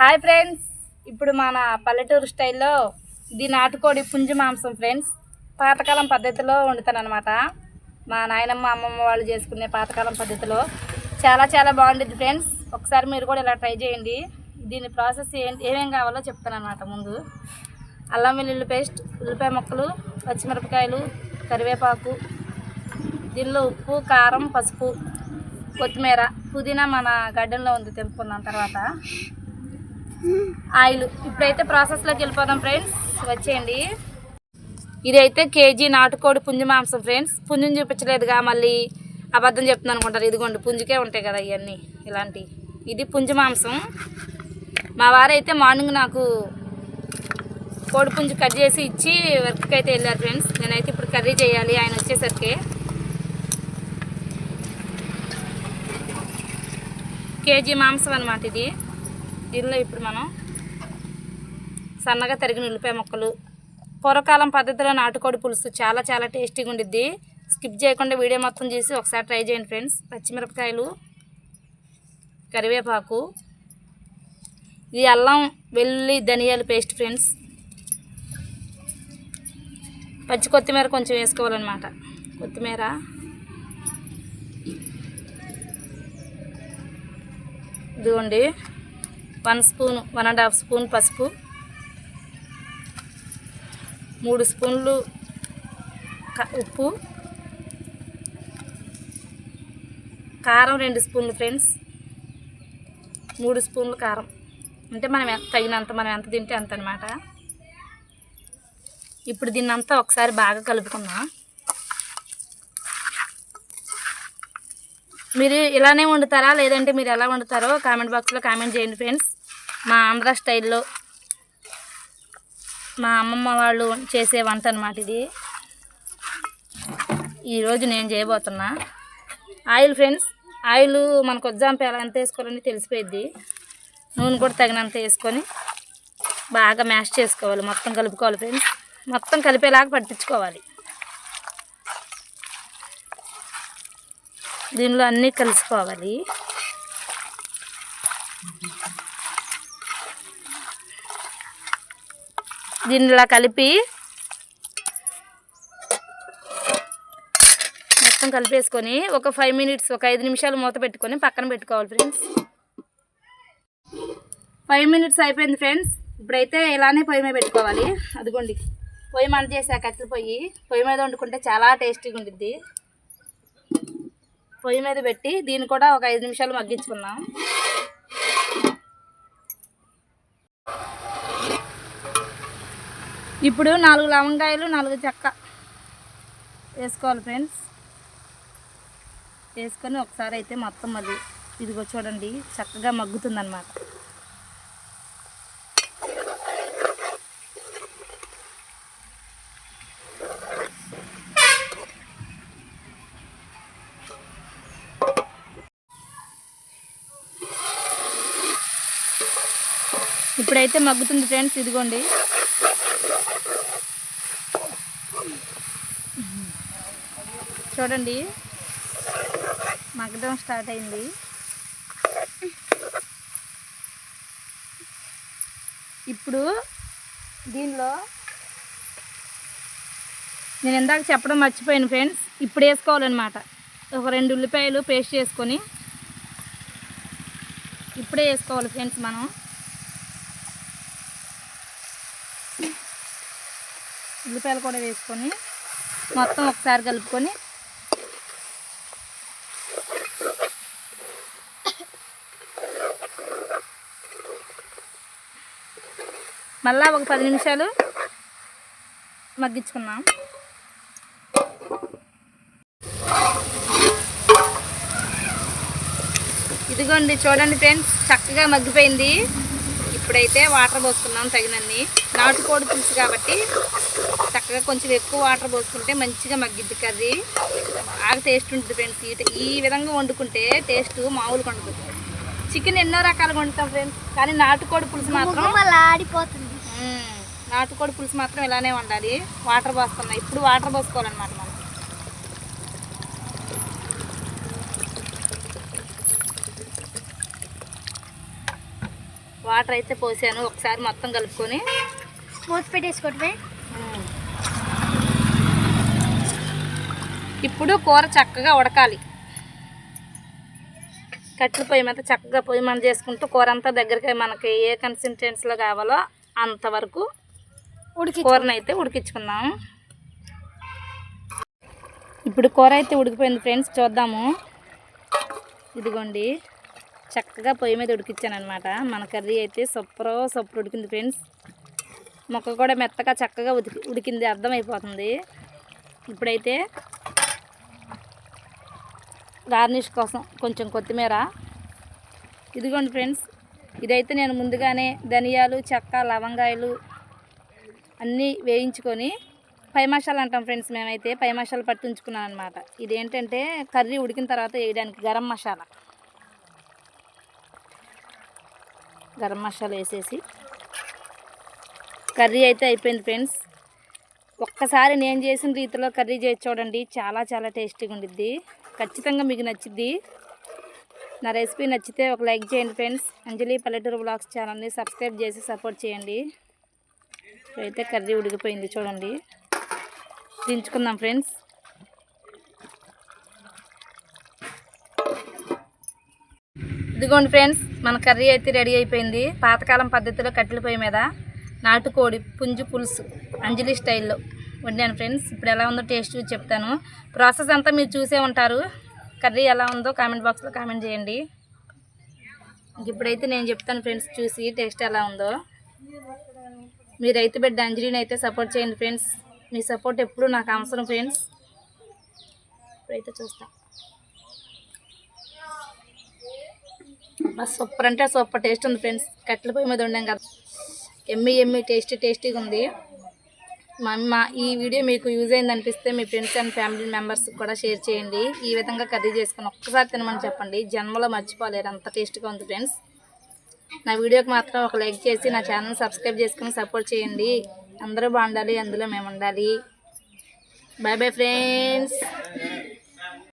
Hi friends. ఇప్పుడు మన పల్లెటూరు స్టైల్లో ఇది నాటుకోడి పుంజు మాంసం ఫ్రెండ్స్. పాతకాలం పద్ధతిలో వండుతానమాట మా నాయనమ్మ అమ్మమ్మ వాళ్ళు చేసుకునే పాతకాలం పద్ధతిలో. చాలా చాలా బాగుంటుంది ఫ్రెండ్స్. ఒకసారి మీరు కూడా ఇలా ట్రై చేయండి. దీని ప్రాసెస్ ఏంటి ఏమేమి కావాలో చెప్తాను అనమాట ముందు. అల్లం వెల్లుల్లి పేస్ట్ ఉల్లిపాయ ముక్కలు పచ్చిమిరపకాయలు కరివేపాకు దీనిలో ఉప్పు కారం పసుపు కొత్తిమీర పుదీనా మన గార్డెన్లో ఉంది తెంపుకున్నాం తర్వాత. ఆయిల్. ఇప్పుడైతే ప్రాసెస్లోకి వెళ్ళిపోదాం ఫ్రెండ్స్ వచ్చేయండి. ఇదైతే కేజీ నాటుకోడి పుంజు మాంసం ఫ్రెండ్స్ పుంజుని చూపించలేదుగా మళ్ళీ అబద్ధం చెప్తున్నాను అనుకుంటారు. ఇదిగోండి పుంజుకే ఉంటాయి కదా ఇవన్నీ ఇలాంటివి ఇది పుంజు మాంసం. మా వారైతే మార్నింగ్ నాకు కోడి పుంజు కట్ చేసి ఇచ్చి వర్క్కి అయితే వెళ్ళారు ఫ్రెండ్స్ నేనైతే ఇప్పుడు కర్రీ చేయాలి ఆయన వచ్చేసరికి. కేజీ మాంసం అనమాట ఇది. దీనిలో ఇప్పుడు మనం సన్నగా తరిగిన ఉల్లిపాయ ముక్కలు పూర్వకాలం పద్ధతిలో నాటుకోడి పులుసు చాలా చాలా టేస్టీగా ఉండిద్ది. స్కిప్ చేయకుండా వీడియో మొత్తం చేసి ఒకసారి ట్రై చేయండి ఫ్రెండ్స్. పచ్చిమిరపకాయలు కరివేపాకు ఇది అల్లం వెల్లుల్లి ధనియాల పేస్ట్ ఫ్రెండ్స్. పచ్చి కొత్తిమీర కొంచెం వేసుకోవాలన్నమాట. కొత్తిమీర. ఇదిగోండి. One spoon one and half spoon పసుపు. మూడు స్పూన్లు ఉప్పు. కారం రెండు స్పూన్లు ఫ్రెండ్స్. మూడు స్పూన్లు కారం. అంటే మనం తగినంత మనం ఎంత తింటే అంత అనమాట ఇప్పుడు దీన్నంతా ఒకసారి బాగా కలుపుకుందాం. మీరు ఇలానే వండుతారా? లేదంటే మీరు ఎలా వండుతారో కామెంట్ బాక్స్లో కామెంట్ చేయండి ఫ్రెండ్స్. మా ఆంధ్ర స్టైల్లో మా అమ్మమ్మ వాళ్ళు చేసే వంట అనమాట ఇది. ఈరోజు నేను చేయబోతున్నా. ఆయిల్ ఫ్రెండ్స్ ఆయిల్ మనకు వద్దాంప ఎలా ఎంత వేసుకోవాలని తెలిసిపోయిద్ది. నూనె కూడా తగినంత వేసుకొని బాగా మ్యాష్ చేసుకోవాలి. మొత్తం కలుపుకోవాలి ఫ్రెండ్స్. మొత్తం కలిపేలాగా పట్టించుకోవాలి. దీనిలో అన్నీ కలిసిపోవాలి. దీనిలా కలిపి మొత్తం కలిపేసుకొని ఒక ఫైవ్ మినిట్స్ ఒక ఐదు నిమిషాలు మూత పెట్టుకొని పక్కన పెట్టుకోవాలి ఫ్రెండ్స్ ఫైవ్ మినిట్స్ అయిపోయింది ఫ్రెండ్స్ ఇప్పుడైతే ఇలానే పొయ్యి మీద పెట్టుకోవాలి. అదిగోండి. పొయ్యి మంట చేసా కట్టెల పొయ్యి. పొయ్యి మీద వండుకుంటే చాలా టేస్టీగా ఉండిద్ది. పొయ్యి మీద పెట్టి దీన్ని కూడా ఒక ఐదు నిమిషాలు మగ్గించుకున్నాం ఇప్పుడు నాలుగు లవంగాయలు నాలుగు చెక్క వేసుకోవాలి ఫ్రెండ్స్. వేసుకొని ఒకసారి అయితే మొత్తం అది ఇదిగో చూడండి చక్కగా మగ్గుతుందన్నమాట. ఇప్పుడైతే మగ్గుతుంది ఫ్రెండ్స్ ఇదిగోండి. చూడండి. మగ్గడం స్టార్ట్ అయింది. ఇప్పుడు దీనిలో నేను ఇందాక చెప్పడం మర్చిపోయాను ఫ్రెండ్స్. ఇప్పుడు వేసుకోవాలన్నమాట. ఒక రెండు ఉల్లిపాయలు పేస్ట్ చేసుకొని ఇప్పుడే వేసుకోవాలి ఫ్రెండ్స్ మనం. ఉల్లిపాయలు కూడా వేసుకొని మొత్తం ఒకసారి కలుపుకొని మళ్ళా ఒక పది నిమిషాలు మగ్గించుకున్నాం ఇదిగోండి చూడండి ఫ్రెండ్స్ చక్కగా మగ్గిపోయింది. ఇప్పుడైతే వాటర్ పోసుకున్నాం తగినన్ని. నాటుకోడి పులుసు కాబట్టి చక్కగా కొంచెం ఎక్కువ వాటర్ పోసుకుంటే మంచిగా మగ్గిద్ది కర్రీ. బాగా టేస్ట్ ఉంటుంది ఫ్రెండ్స్ ఈ ఈ విధంగా వండుకుంటే టేస్ట్ మామూలుగా ఉండదు. చికెన్ ఎన్నో రకాలుగా వండుతాం ఫ్రెండ్స్ కానీ నాటుకోడి పులుసు మాత్రం మళ్ళీ ఆడిపోతుంది. నాటుకోడి పులుసు మాత్రం ఇలానే వండాలి వాటర్ పోస్తున్నాయి. ఇప్పుడు వాటర్ పోసుకోవాలన్నమాట మనం. వాటర్ అయితే పోసాను. ఒకసారి మొత్తం కలుపుకొని. మూత పెట్టేసుకోవటమే? ఇప్పుడు కూర చక్కగా ఉడకాలి. కట్టెల పొయ్యి మీద చక్కగా పొయ్యి మన చేసుకుంటూ కూర అంతా దగ్గరికి మనకి ఏ కన్సిస్టెన్సీలో కావాలో అంతవరకు ఉడికి కూరని అయితే ఉడికించుకుందాం. ఇప్పుడు కూర అయితే ఉడికిపోయింది ఫ్రెండ్స్ చూద్దాము. ఇదిగోండి చక్కగా పొయ్యి మీద ఉడికించాను అనమాట మన కర్రీ అయితే సూపర్ సూపర్ ఉడికింది ఫ్రెండ్స్. మొక్క కూడా మెత్తగా చక్కగా ఉడికి ఉడికింది అర్థమైపోతుంది. ఇప్పుడైతే గార్నిష్ కోసం కొంచెం కొత్తిమీర. ఇదిగోండి ఫ్రెండ్స్ ఇదైతే నేను ముందుగానే ధనియాలు చెక్క లవంగాయలు అన్నీ వేయించుకొని పై మసాలా అంటాం ఫ్రెండ్స్ మేమైతే. పై మసాలా పట్టించుకున్నాను అనమాట ఇదేంటంటే కర్రీ ఉడికిన తర్వాత వేయడానికి గరం మసాలా. గరం మసాలా వేసేసి కర్రీ అయితే అయిపోయింది ఫ్రెండ్స్. ఒక్కసారి నేను చేసిన రీతిలో కర్రీ చేసి చూడండి. చాలా చాలా టేస్టీగా ఉండిద్ది. ఖచ్చితంగా మీకు నచ్చిద్ది. నా రెసిపీ నచ్చితే ఒక లైక్ చేయండి ఫ్రెండ్స్. అంజలి పల్లెటూరు బ్లాగ్స్ ఛానల్ని సబ్స్క్రైబ్ చేసి సపోర్ట్ చేయండి. ఇప్పుడైతే కర్రీ ఉడికిపోయింది చూడండి. దించుకుందాం ఫ్రెండ్స్. ఇదిగోండి ఫ్రెండ్స్ మన కర్రీ అయితే రెడీ అయిపోయింది. పాతకాలం పద్ధతిలో కట్టెల పొయ్యి మీద నాటుకోడి పుంజు పులుసు అంజలి స్టైల్లో వండాను ఫ్రెండ్స్. ఇప్పుడు ఎలా ఉందో టేస్ట్ చూసి చెప్తాను. ప్రాసెస్ అంతా మీరు చూసే ఉంటారు. కర్రీ ఎలా ఉందో కామెంట్ బాక్స్లో కామెంట్ చేయండి. ఇప్పుడైతే నేను చెప్తాను ఫ్రెండ్స్ చూసి టేస్ట్ ఎలా ఉందో. మీ రైతు బిడ్డ అంజలిని అయితే సపోర్ట్ చేయండి ఫ్రెండ్స్ మీ సపోర్ట్ ఎప్పుడు నాకు అవసరం ఫ్రెండ్స్ ఇప్పుడైతే చూస్తా. సూపర్ అంటే సూపర్ టేస్ట్ ఉంది ఫ్రెండ్స్ కట్టెల పొయ్యి మీద ఉండం కదా. ఎమ్మి ఎమ్మి టేస్టీ టేస్టీగా ఉంది. మా మా ఈ వీడియో మీకు యూజ్ అయింది అనిపిస్తే మీ ఫ్రెండ్స్ అండ్ ఫ్యామిలీ మెంబర్స్ కూడా షేర్ చేయండి. ఈ విధంగా కర్రీ చేసుకుని ఒక్కసారి తినమని చెప్పండి. జన్మలో మర్చిపోలేరు. అంత టేస్ట్గా ఉంది ఫ్రెండ్స్ నా వీడియోకి మాత్రం ఒక లైక్ చేసి నా ఛానల్ సబ్స్క్రైబ్ చేసుకుని సపోర్ట్ చేయండి. అందరూ బాగుండాలి అందులో మేము ఉండాలి బాయ్ బాయ్ ఫ్రెండ్స్